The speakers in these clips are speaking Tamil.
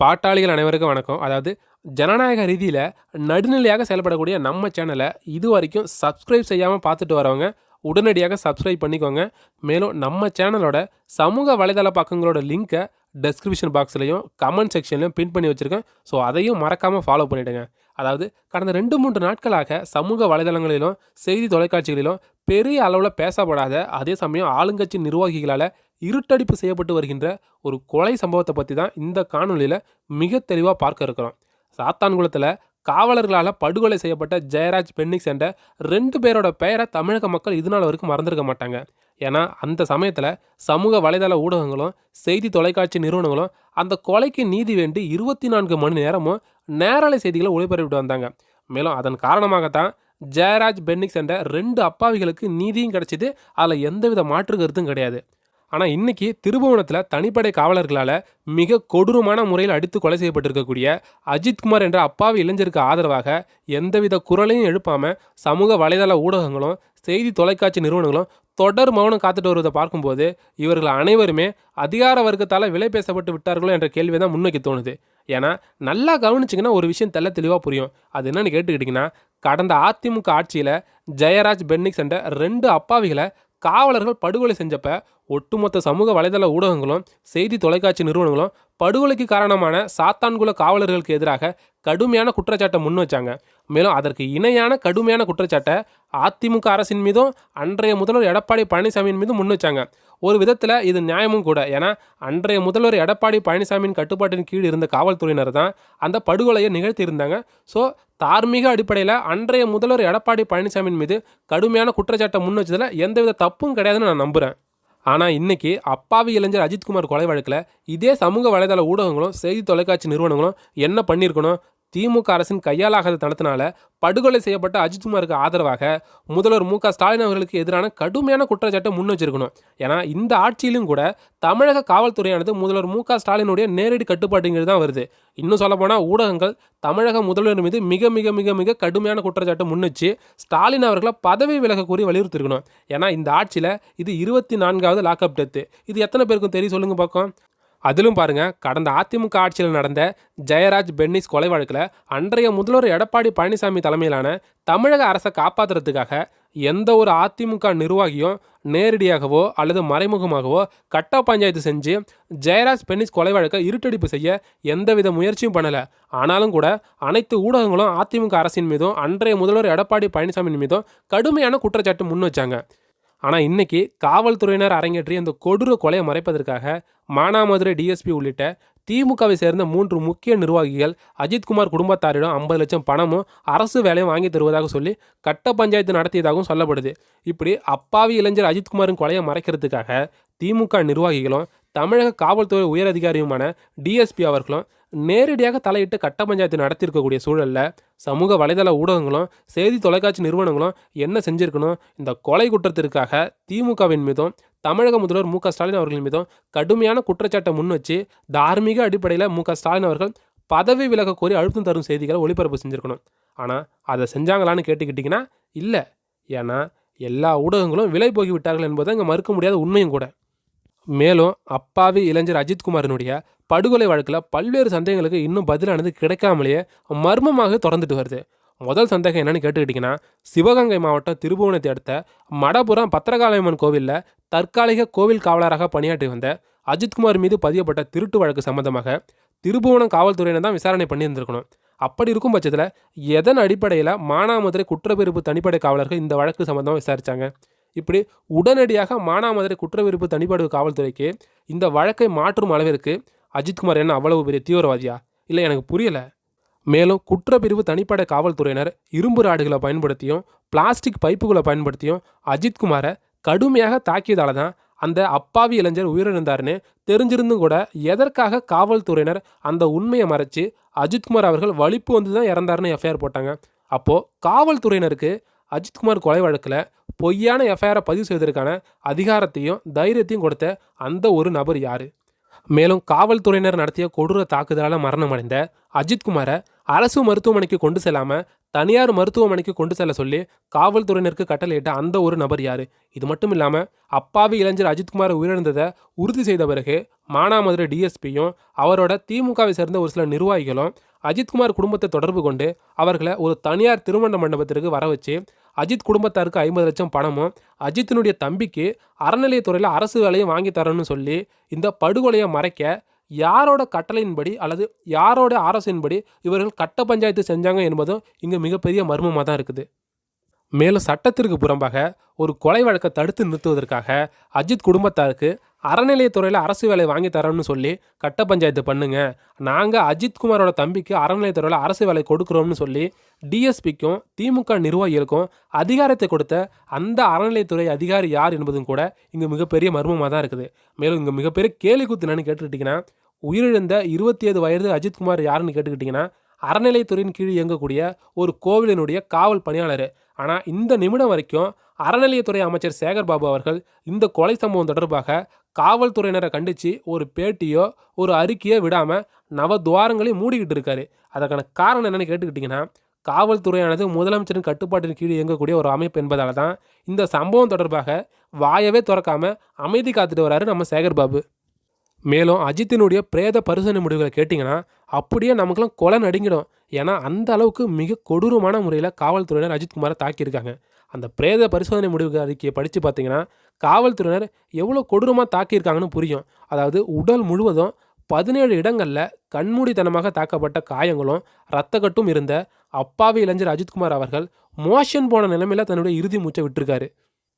பாட்டாளிகள் அனைவருக்கும் வணக்கம். அதாவது ஜனநாயக ரீதியில் நடுநிலையாக செயல்படக்கூடிய நம்ம சேனலை இது வரைக்கும் சப்ஸ்கிரைப் செய்யாமல் பார்த்துட்டு வரவங்க உடனடியாக சப்ஸ்கிரைப் பண்ணிக்கோங்க. மேலும் நம்ம சேனலோட சமூக வலைதள பக்கங்களோட லிங்க்கை டெஸ்கிரிப்ஷன் பாக்ஸ்லையும் கமெண்ட் செக்ஷன்லையும் பின் பண்ணி வச்சுருக்கேன். ஸோ அதையும் மறக்காமல் ஃபாலோ பண்ணிவிடுங்க அதாவது கடந்த ரெண்டு மூன்று நாட்களாக சமூக வலைதளங்களிலும் செய்தி தொலைக்காட்சிகளிலும் பெரிய அளவில் பேசப்படாத அதே சமயம் ஆளுங்கட்சி நிர்வாகிகளால் இருட்டடிப்பு செய்யப்பட்டு வருகின்ற ஒரு கொலை சம்பவத்தை பற்றி தான் இந்த காணொளியில் மிக தெளிவாக பார்க்க இருக்கிறோம். சாத்தான்குளத்தில் காவலர்களால் படுகொலை செய்யப்பட்ட ஜெயராஜ் பென்னிக்ஸ் என்ற ரெண்டு பேரோட பெயரை தமிழக மக்கள் இது நாள் வரைக்கும் மறந்துருக்க மாட்டாங்க. ஏன்னா அந்த சமயத்தில் சமூக வலைதள ஊடகங்களும் செய்தி தொலைக்காட்சி நிறுவனங்களும் அந்த கொலைக்கு நீதி வேண்டி இருபத்தி நான்கு மணி நேரமும் நேரலை செய்திகளை ஒளிபரப்பிட்டு வந்தாங்க. மேலும் அதன் காரணமாகத்தான் ஜெயராஜ் பென்னிக்ஸ் என்ற ரெண்டு அப்பாவிகளுக்கு நீதியும் கிடைச்சிது. அதில் எந்தவித மாற்று கருத்தும் கிடையாது. ஆனால் இன்னைக்கு திருபுவனத்தில் தனிப்படை காவலர்களால் மிக கொடூரமான முறையில் அடித்து கொலை செய்யப்பட்டிருக்கக்கூடிய அஜித்குமார் என்ற அப்பாவி இளைஞருக்கு ஆதரவாக எந்தவித குரலையும் எழுப்பாமல் சமூக வலைதள ஊடகங்களும் செய்தி தொலைக்காட்சி நிறுவனங்களும் தொடர் மௌனம் காத்துட்டு வருவதை பார்க்கும்போது இவர்கள் அனைவருமே அதிகார வர்க்கத்தால் விலை பேசப்பட்டு விட்டார்களோ என்ற கேள்வி தான் முன்வைக்க தோணுது. ஏன்னா நல்லா கவனிச்சிங்கன்னா ஒரு விஷயம் தெள்ள தெளிவாக புரியும். அது என்னன்னு கேட்டுக்கிட்டிங்கன்னா கடந்த அதிமுக ஆட்சியில் ஜெயராஜ் பென்னிக்ஸ் என்ற ரெண்டு அப்பாவிகளை காவலர்கள் படுகொலை செஞ்சப்ப ஒட்டுமொத்த சமூக வலைதள ஊடகங்களும் செய்தி தொலைக்காட்சி நிறுவனங்களும் படுகொலைக்கு காரணமான சாத்தான்குள காவலர்களுக்கு எதிராக கடுமையான குற்றச்சாட்டை முன் வச்சாங்க. மேலும் அதற்கு இணையான கடுமையான குற்றச்சாட்டை அதிமுக அரசின் மீதும் அன்றைய முதல்வர் எடப்பாடி பழனிசாமியின் மீதும் முன் வச்சாங்க. ஒரு விதத்தில் இது நியாயமும் கூட. ஏன்னா அன்றைய முதல்வர் எடப்பாடி பழனிசாமியின் கட்டுப்பாட்டின் கீழ் இருந்த காவல்துறையினர் தான் அந்த படுகொலையை நிகழ்த்தியிருந்தாங்க ஸோ தார்மீக அடிப்படையில் அன்றைய முதல்வர் எடப்பாடி பழனிசாமியின் மீது கடுமையான குற்றச்சாட்டை முன் வச்சதில் எந்தவித தப்பும் கிடையாதுன்னு நான் நம்புகிறேன் ஆனால் இன்றைக்கி அப்பாவி இளைஞர் அஜித்குமார் கொலை வழக்கில் இதே சமூக வலைதள ஊடகங்களும் செய்தி தொலைக்காட்சி நிறுவனங்களும் என்ன பண்ணியிருக்கணும் திமுக அரசின் கையாலாகாத தனத்தினால படுகொலை செய்யப்பட்ட அஜித்குமாருக்கு ஆதரவாக முதல்வர் மு க ஸ்டாலின் அவர்களுக்கு எதிரான கடுமையான குற்றச்சாட்டை முன் வச்சிருக்கணும். ஏன்னா இந்த ஆட்சியிலும் கூட தமிழக காவல்துறையானது முதல்வர் மு க ஸ்டாலினுடைய நேரடி கட்டுப்பாட்டுங்கிறது தான் வருது. இன்னும் சொல்லப்போனால் ஊடகங்கள் தமிழக முதல்வர் மீது மிக மிக மிக மிக கடுமையான குற்றச்சாட்டை முன்வச்சு ஸ்டாலின் அவர்களை பதவி விலக கூறி வலியுறுத்திருக்கணும். ஏன்னா இந்த ஆட்சியில் இது இருபத்தி நான்காவது லாக்அப் டெத்து இது எத்தனை பேருக்கும் தெரியும்? சொல்லுங்க பார்க்கும் அதிலும் பாருங்க கடந்த அதிமுக ஆட்சியில் நடந்த ஜெயராஜ் பென்னிஸ் கொலை வழக்கில் அன்றைய முதல்வர் எடப்பாடி பழனிசாமி தலைமையிலான தமிழக அரசை காப்பாற்றுறதுக்காக எந்த ஒரு அதிமுக நிர்வாகியும் நேரடியாகவோ அல்லது மறைமுகமாகவோ கட்ட பஞ்சாயத்து செஞ்சு ஜெயராஜ் பென்னிஸ் கொலை வழக்கை இருட்டடிப்பு செய்ய எந்தவித முயற்சியும் பண்ணலை. ஆனாலும் கூட அனைத்து ஊடகங்களும் அதிமுக அரசின் மீதும் அன்றைய முதல்வர் எடப்பாடி பழனிசாமியின் மீதும் கடுமையான குற்றச்சாட்டு முன் வச்சாங்க. ஆனால் இன்னைக்கு காவல்துறையினர் அரங்கேற்றிய அந்த கொடூர கொலையை மறைப்பதற்காக மானாமதுரை டிஎஸ்பி உள்ளிட்ட திமுகவை சேர்ந்த மூன்று முக்கிய நிர்வாகிகள் அஜித்குமார் குடும்பத்தாரிடம் ஐம்பது லட்சம் பணமும் அரசு வேலையும் வாங்கி தருவதாக சொல்லி கட்ட பஞ்சாயத்து நடத்தியதாகவும் சொல்லப்படுது. இப்படி அப்பாவி இளைஞர் அஜித்குமாரின் கொலையை மறைக்கிறதுக்காக திமுக நிர்வாகிகளும் தமிழக காவல்துறை உயரதிகாரியுமான டிஎஸ்பி அவர்களும் நேரடியாக தலையிட்டு கட்ட பஞ்சாயத்து நடத்தியிருக்கக்கூடிய சூழலில் சமூக வலைதள ஊடகங்களும் செய்தி தொலைக்காட்சி நிறுவனங்களும் என்ன செஞ்சிருக்கணும்? இந்த கொலை குற்றத்திற்காக திமுகவின் மீதும் தமிழக முதல்வர் மு ஸ்டாலின் அவர்கள் மீதும் கடுமையான குற்றச்சாட்டை முன் வச்சு தார்மீக அடிப்படையில் மு ஸ்டாலின் அவர்கள் பதவி விலக கோரி அழுத்தம் தரும் செய்திகளை ஒளிபரப்பு செஞ்சுருக்கணும். ஆனால் அதை செஞ்சாங்களான்னு கேட்டுக்கிட்டிங்கன்னா இல்லை. ஏன்னா எல்லா ஊடகங்களும் விலை போகிவிட்டார்கள் என்பது இங்கே மறுக்க முடியாத உண்மையும் கூட. மேலும் அப்பாவி இளைஞர் அஜித்குமாரினுடைய படுகொலை வழக்கில் பல்வேறு சந்தேகங்களுக்கு இன்னும் பதிலானது கிடைக்காமலேயே மர்மமாக தொடர்ந்துட்டு வருது. முதல் சந்தேகம் என்னன்னு கேட்டுக்கிட்டிங்கன்னா சிவகங்கை மாவட்டம் திருபுவனத்தை அடுத்த மடபுரம் பத்திரகாளியம்மன் கோவிலில் தற்காலிக கோவில் காவலராக பணியாற்றி வந்த அஜித்குமார் மீது பதியப்பட்ட திருட்டு வழக்கு சம்பந்தமாக திருபுவனம் காவல்துறையினர் தான் விசாரணை பண்ணியிருந்திருக்கணும். அப்படி இருக்கும் பட்சத்தில் எதன் அடிப்படையில் மானாமதுரை குற்றப்பிரிப்பு தனிப்படை காவலர்கள் இந்த வழக்கு சம்பந்தமாக விசாரித்தாங்க இப்படி உடனடியாக மானாமதுரை குற்றப்பிரிவு தனிப்படை காவல்துறைக்கு இந்த வழக்கை மாற்றும் அளவிற்கு அஜித்குமார் என்ன அவ்வளவு பெரிய தீவிரவாதியா? இல்லை எனக்கு புரியலை. மேலும் குற்றப்பிரிவு தனிப்பட காவல்துறையினர் இரும்பு ராடுகளை பயன்படுத்தியும் பிளாஸ்டிக் பைப்புகளை பயன்படுத்தியும் அஜித்குமாரை கடுமையாக தாக்கியதால தான் அந்த அப்பாவி இளைஞர் உயிரிழந்தாருன்னு தெரிஞ்சிருந்தும் கூட எதற்காக காவல்துறையினர் அந்த உண்மையை மறைச்சு அஜித்குமார் அவர்கள் வலிப்பு வந்து தான் இறந்தாருன்னு எஃப்ஐஆர் போட்டாங்க. அப்போது காவல்துறையினருக்கு அஜித்குமார் கொலை வழக்கில் பொய்யான எஃப்ஐஆரை பதிவு செய்வதற்கான அதிகாரத்தையும் தைரியத்தையும் கொடுத்த அந்த ஒரு நபர் யார்? மேலும் காவல்துறையினர் நடத்திய கொடூர தாக்குதலால் மரணமடைந்த அஜித்குமாரை அரசு மருத்துவமனைக்கு கொண்டு செல்லாமல் தனியார் மருத்துவமனைக்கு கொண்டு செல்ல சொல்லி காவல்துறையினருக்கு கட்டளையிட்ட அந்த ஒரு நபர் யார்? இது மட்டும் இல்லாமல் அப்பாவி இளைஞர் அஜித்குமார் உயிரிழந்ததை உறுதி செய்த பிறகு மானாமதுரை டிஎஸ்பியும் அவரோட திமுகவை சேர்ந்த ஒரு சில நிர்வாகிகளும் அஜித்குமார் குடும்பத்தை தொடர்பு கொண்டு அவர்களை ஒரு தனியார் திருமண மண்டபத்திற்கு வர வச்சு அஜித் குடும்பத்தாருக்கு ஐம்பது லட்சம் பணமும் அஜித்தினுடைய தம்பிக்கு அறநிலையத்துறையில் அரசு வேலையும் வாங்கி தரணும்னு சொல்லி இந்த படுகொலையை மறைக்க யாரோட கட்டளையின்படி அல்லது யாரோட அரசின்படி இவர்கள் கட்ட பஞ்சாயத்து செஞ்சாங்க என்பதும் இங்கே மிகப்பெரிய மர்மமாக தான் இருக்குது. மேலும் சட்டத்திற்கு புறம்பாக ஒரு கொலை வழக்கை தடுத்து நிறுத்துவதற்காக அஜித் குடும்பத்தாருக்கு அறநிலையத்துறையில் அரசு வேலை வாங்கி தரோம்னு சொல்லி கட்ட பஞ்சாயத்து பண்ணுங்க. நாங்கள் அஜித்குமாரோட தம்பிக்கு அறநிலையத்துறையில் அரசு வேலை கொடுக்குறோம்னு சொல்லி டிஎஸ்பிக்கும் திமுக நிர்வாகிகளுக்கும் அதிகாரத்தை கொடுத்த அந்த அறநிலையத்துறை அதிகாரி யார் என்பதும் கூட இங்கே மிகப்பெரிய மர்மமாக தான் இருக்குது. மேலும் இங்கே மிகப்பெரிய கேலி கூத்து என்னன்னு கேட்டுக்கிட்டிங்கன்னா உயிரிழந்த இருபத்தி ஏழு வயது அஜித்குமார் யாருன்னு கேட்டுக்கிட்டிங்கன்னா அறநிலையத்துறையின் கீழ் இயங்கக்கூடிய ஒரு கோவிலினுடைய காவல் பணியாளர். ஆனால் இந்த நிமிடம் வரைக்கும் அறநிலையத்துறை அமைச்சர் சேகர் பாபு அவர்கள் இந்த கொலை சம்பவம் தொடர்பாக காவல்துறையினரை கண்டித்து ஒரு பேட்டியோ ஒரு அறிக்கையோ விடாமல் நவதுவாரங்களையும் மூடிக்கிட்டு இருக்காரு. அதற்கான காரணம் என்னன்னு கேட்டுக்கிட்டிங்கன்னா காவல்துறையானது முதலமைச்சரின் கட்டுப்பாட்டின் கீழ் இயங்கக்கூடிய ஒரு அமைப்பு என்பதால் தான் இந்த சம்பவம் தொடர்பாக வாயவே திறக்காமல் அமைதி காத்துட்டு வராரு நம்ம சேகர் பாபு. மேலும் அஜித்தினுடைய பிரேத பரிசோதனை முடிவுகளை கேட்டிங்கன்னா அப்படியே நமக்குலாம் கொலை நடுங்கிடும். ஏன்னா அந்த அளவுக்கு மிக கொடூரமான முறையில் காவல்துறையினர் அஜித்குமாரை தாக்கியிருக்காங்க. அந்த பிரேத பரிசோதனை முடிவு அறிக்கையை படித்து பார்த்தீங்கன்னா காவல்துறையினர் எவ்வளோ கொடூரமாக தாக்கியிருக்காங்கன்னு புரியும். அதாவது உடல் முழுவதும் பதினேழு இடங்களில் கண்மூடித்தனமாக தாக்கப்பட்ட காயங்களும் இரத்தக்கட்டும் இருந்த அப்பாவி இளைஞர் அஜித்குமார் அவர்கள் மோஷன் போன நிலைமையில் தன்னுடைய இறுதி மூச்சை விட்டுருக்காரு.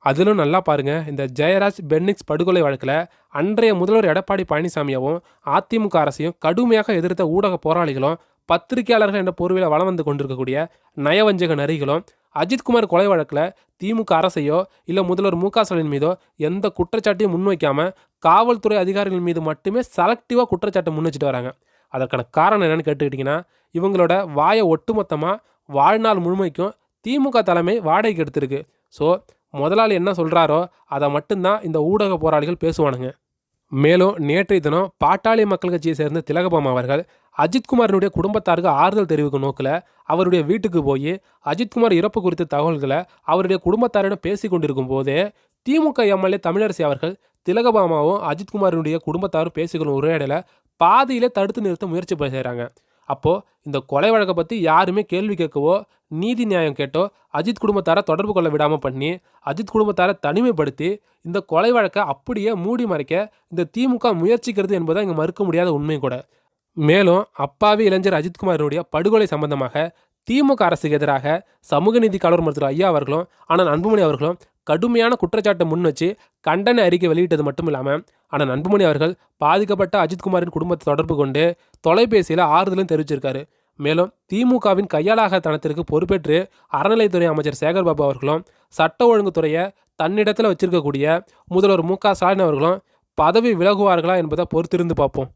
அதிலும் நல்லா பாருங்க இந்த ஜெயராஜ் பென்னிக்ஸ் படுகொலை வழக்கில் அன்றைய முதல்வர் எடப்பாடி பழனிசாமியாவும் அதிமுக அரசையும் கடுமையாக எதிர்த்த ஊடக போராளிகளும் பத்திரிகையாளர்கள் என்ற பொறுவில் வளம் வந்து கொண்டிருக்கக்கூடிய நயவஞ்சக நரிகளும் அஜித்குமார் கொலை வழக்கில் திமுக அரசையோ இல்லை முதல்வர் மு க ஸ்டாலின் மீதோ எந்த குற்றச்சாட்டையும் முன்வைக்காமல் காவல்துறை அதிகாரிகள் மீது மட்டுமே செலக்டிவாக குற்றச்சாட்டை முன்வச்சிட்டு வராங்க. அதற்கான காரணம் என்னென்னு கேட்டுக்கிட்டிங்கன்னா இவங்களோட வாயை ஒட்டுமொத்தமாக வாழ்நாள் முழுமைக்கும் திமுக தலைமை வாடகைக்கு எடுத்திருக்கு. ஸோ முதலாளி என்ன சொல்கிறாரோ அதை மட்டும்தான் இந்த ஊடக போராளிகள் பேசுவானுங்க. மேலும் நேற்றைய தினம் பாட்டாளி மக்கள் கட்சியை சேர்ந்த திலகபாமா அவர்கள் அஜித்குமாரினுடைய குடும்பத்தாருக்கு ஆறுதல் தெரிவிக்கும் நோக்கில் அவருடைய வீட்டுக்கு போய் அஜித்குமார் இறப்பு குறித்த தகவல்களை அவருடைய குடும்பத்தாரிடம் பேசி கொண்டிருக்கும் போதே திமுக எம்எல்ஏ தமிழரசி அவர்கள் திலகபாமாவும் அஜித்குமாரினுடைய குடும்பத்தாரும் பேசிக்கொள்ளும் உரையாடலை பாதியிலே தடுத்து நிறுத்த முயற்சி செய்கிறாங்க. அப்போது இந்த கொலை வழக்கை பற்றி யாருமே கேள்வி கேட்கவோ நீதி நியாயம் கேட்டோ அஜித் குடும்பத்தாரை தொடர்பு கொள்ள விடாமல் பண்ணி அஜித் குடும்பத்தாரை தனிமைப்படுத்தி இந்த கொலை வழக்கை அப்படியே மூடி மறைக்க இந்த திமுக முயற்சிக்கிறது என்பதை இங்கே மறுக்க முடியாத உண்மை கூட. மேலும் அப்பாவி இளைஞர் அஜித்குமாரினுடைய படுகொலை சம்பந்தமாக திமுக அரசுக்கு எதிராக சமூக நீதி கலவர் மருத்துவர் ஐயா அவர்களும் ஆனால் அன்புமணி அவர்களும் கடுமையான குற்றச்சாட்டை முன் வச்சு கண்டன அறிக்கை வெளியிட்டது மட்டும் இல்லாமல் ஆனால் அன்புமணி அவர்கள் பாதிக்கப்பட்ட அஜித்குமாரின் குடும்பத்தை தொடர்பு கொண்டு தொலைபேசியில் ஆறுதலும் தெரிவிச்சிருக்காரு. மேலும் திமுகவின் கையாளாக தனத்திற்கு பொறுப்பேற்று அறநிலைத்துறை அமைச்சர் சேகர்பாபு அவர்களும் சட்ட ஒழுங்குத்துறையை தன்னிடத்தில் வச்சிருக்கக்கூடிய முதல்வர் மு க ஸ்டாலின் அவர்களும் பதவி விலகுவார்களா என்பதை பொறுத்திருந்து பார்ப்போம்.